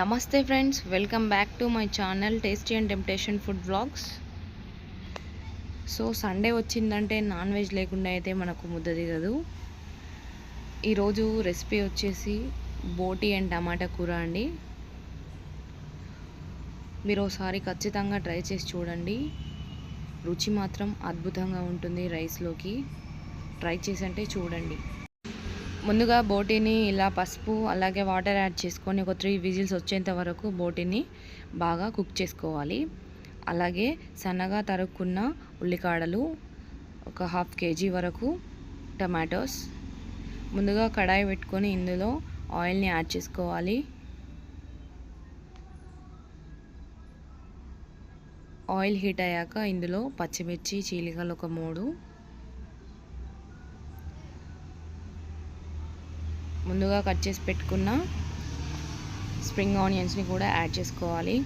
నమస్తే friends welcome back to my channel tasty and temptation food vlogs so Sunday వచ్చిందంటే non veg లేకుండా అయితే మనకు ముద్ద దిగదు. ఈరోజు రెసిపీ వచ్చేసి బోటి అండ్ టమాటా కూర అండి. మీరు ఒకసారి ఖచ్చితంగా ట్రై చేసి చూడండి. రుచి మాత్రం అద్భుతంగా ఉంటుంది రైస్లోకి. ట్రై చేసి అంటే చూడండి. ముందుగా బోటీని ఇలా పసుపు అలాగే వాటర్ యాడ్ చేసుకొని ఒక త్రీ విజిల్స్ వచ్చేంత వరకు బోటీని బాగా కుక్ చేసుకోవాలి. అలాగే సన్నగా తరుక్కున్న ఉల్లికాడలు ఒక హాఫ్ కేజీ వరకు టమాటోస్. ముందుగా కడాయి పెట్టుకొని ఇందులో ఆయిల్ని యాడ్ చేసుకోవాలి. ఆయిల్ హీట్ అయ్యాక ఇందులో పచ్చిమిర్చి చీలికలు ఒక మూడు. ముందుగా కట్ చేసి పెట్టుకున్న స్ప్రింగ్ ఆనియన్స్ని కూడా యాడ్ చేసుకోవాలి.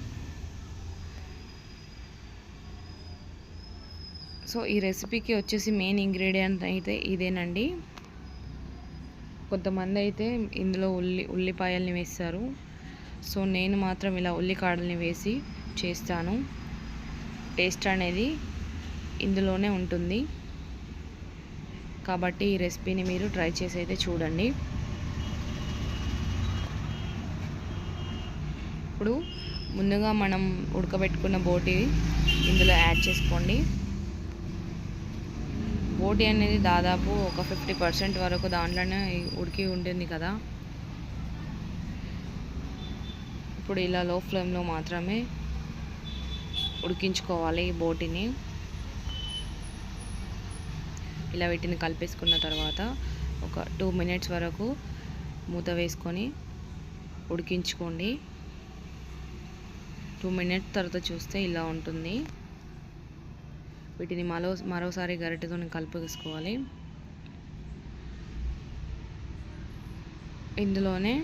సో ఈ రెసిపీకి వచ్చేసి మెయిన్ ఇంగ్రీడియంట్ అయితే ఇదేనండి. కొంతమంది అయితే ఇందులో ఉల్లి ఉల్లిపాయల్ని వేస్తారు. సో నేను మాత్రం ఇలా ఉల్లికాడల్ని వేసి చేస్తాను. టేస్ట్ అనేది ఇందులోనే ఉంటుంది. కాబట్టి ఈ రెసిపీని మీరు ట్రై చేసి అయితే చూడండి. ఇప్పుడు ముందుగా మనం ఉడకబెట్టుకున్న బోటి ఇందులో యాడ్ చేసుకోండి. బోటి అనేది దాదాపు ఒక ఫిఫ్టీ పర్సెంట్ వరకు దాంట్లోనే ఉడికి ఉంటుంది కదా. ఇప్పుడు ఇలా లో ఫ్లేమ్లో మాత్రమే ఉడికించుకోవాలి ఈ బోటిని. ఇలా వీటిని కలిపేసుకున్న తర్వాత ఒక టూ మినిట్స్ వరకు మూత వేసుకొని ఉడికించుకోండి. టూ మినిట్స్ తర్వాత చూస్తే ఇలా ఉంటుంది. వీటిని మరో మరోసారి గరిటెతో కలుపుకోవాలి. ఇందులోనే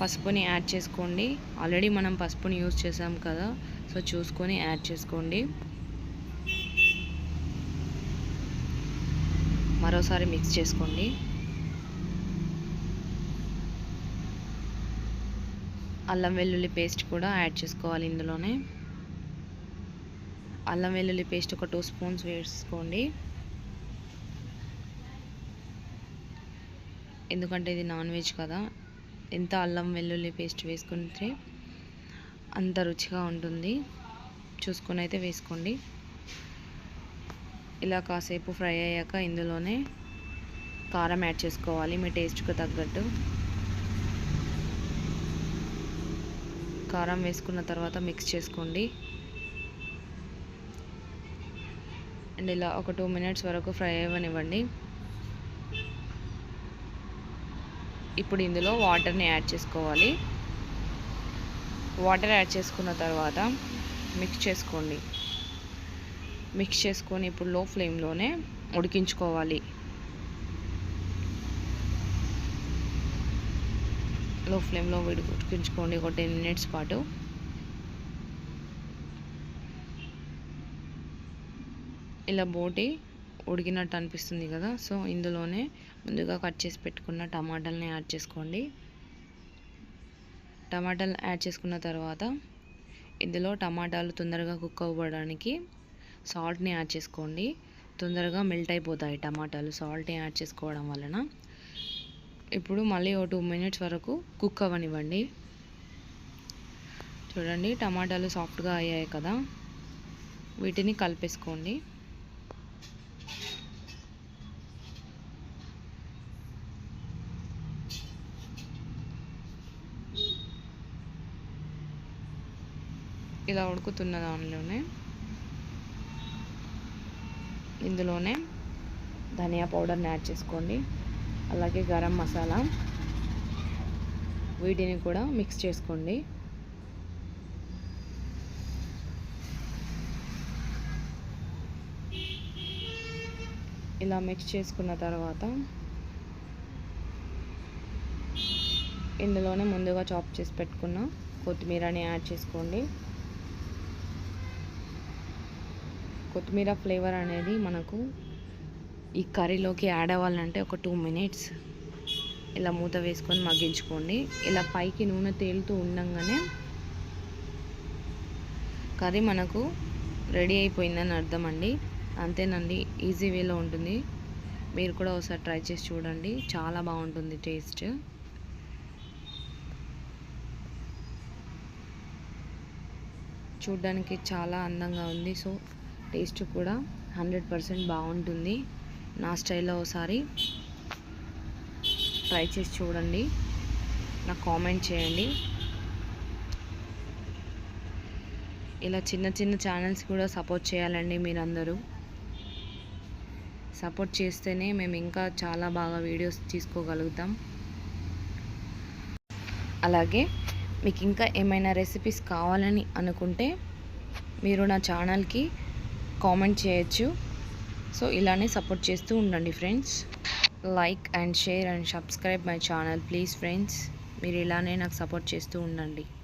పసుపుని యాడ్ చేసుకోండి. ఆల్రెడీ మనం పసుపుని యూజ్ చేసాం కదా సో చూసుకొని యాడ్ చేసుకోండి. మరోసారి మిక్స్ చేసుకోండి. అల్లం వెల్లుల్లి పేస్ట్ కూడా యాడ్ చేసుకోవాలి ఇందులోనే. అల్లం వెల్లుల్లి పేస్ట్ ఒక టూ స్పూన్స్ వేసుకోండి. ఎందుకంటే ఇది నాన్ వెజ్ కదా ఎంత అల్లం వెల్లుల్లి పేస్ట్ వేసుకుంటే అంత రుచిగా ఉంటుంది. చూసుకొని అయితే వేసుకోండి. ఇలా కాసేపు ఫ్రై అయ్యాక ఇందులోనే కారం యాడ్ చేసుకోవాలి మీ టేస్ట్కి తగ్గట్టు. కారం వేసుకున్న తర్వాత మిక్స్ చేసుకోండి. అండ్ ఇలా ఒక టూ మినిట్స్ వరకు ఫ్రై అవ్వనివ్వండి. ఇప్పుడు ఇందులో వాటర్ని యాడ్ చేసుకోవాలి. వాటర్ యాడ్ చేసుకున్న తర్వాత మిక్స్ చేసుకోండి. మిక్స్ చేసుకొని ఇప్పుడు లో ఫ్లేమ్లోనే ఉడికించుకోవాలి. లో ఫ్లేమ్లో ఉడికించుకోండి ఒక టెన్ మినిట్స్ పాటు. ఇలా బోటి ఉడికినట్టు అనిపిస్తుంది కదా సో ఇందులోనే ముందుగా కట్ చేసి పెట్టుకున్న టమాటాలని యాడ్ చేసుకోండి. టమాటాలు యాడ్ చేసుకున్న తర్వాత ఇందులో టమాటాలు తొందరగా కుక్ అవ్వడానికి సాల్ట్ని యాడ్ చేసుకోండి. తొందరగా మెల్ట్ అయిపోతాయి టమాటాలు సాల్ట్ని యాడ్ చేసుకోవడం వలన. ఇప్పుడు మళ్ళీ ఒక టూ మినిట్స్ వరకు కుక్ అవ్వనివ్వండి. చూడండి టమాటాలు సాఫ్ట్గా అయ్యాయి కదా. వీటిని కలిపేసుకోండి. ఇలా ఉడుకుతున్న దానిలోనే ఇందులోనే ధనియా పౌడర్ని యాడ్ చేసుకోండి. అలాగే గరం మసాలా. వీటిని కూడా మిక్స్ చేసుకోండి. ఇలా మిక్స్ చేసుకున్న తర్వాత ఇందులోనే ముందుగా చాప్ చేసి పెట్టుకున్న కొత్తిమీరని యాడ్ చేసుకోండి. కొత్తిమీర ఫ్లేవర్ అనేది మనకు ఈ కర్రీలోకి యాడ్ అవ్వాలంటే ఒక టూ మినిట్స్. ఇలా మూత వేసుకొని మగ్గించుకోండి. ఇలా పైకి నూనె తేలుతూ ఉండంగానే కర్రీ మనకు రెడీ అయిపోయిందని అర్థం అండి అంతేనండి ఈజీ వేలో ఉంటుంది. మీరు కూడా ఒకసారి ట్రై చేసి చూడండి. చాలా బాగుంటుంది టేస్ట్. చూడ్డానికి చాలా అందంగా ఉంది. సో టేస్ట్ కూడా హండ్రెడ్ పర్సెంట్ బాగుంటుంది. నా స్టైల్లో ఒకసారి ట్రై చేసి చూడండి. నాకు కామెంట్ చేయండి. ఇలా చిన్న చిన్న ఛానల్స్ కూడా సపోర్ట్ చేయాలండి మీరందరూ. సపోర్ట్ చేస్తేనే మేము ఇంకా చాలా బాగా వీడియోస్ తీసుకోగలుగుతాం. అలాగే మీకు ఇంకా ఏమైనా రెసిపీస్ కావాలని అనుకుంటే మీరు నా ఛానల్కి కామెంట్ చేయొచ్చు. సో ఇలానే సపోర్ట్ చేస్తూ ఉండండి friends. Like and share and subscribe my channel please friends మీరు ఇలానే నాకు సపోర్ట్ చేస్తూ ఉండండి.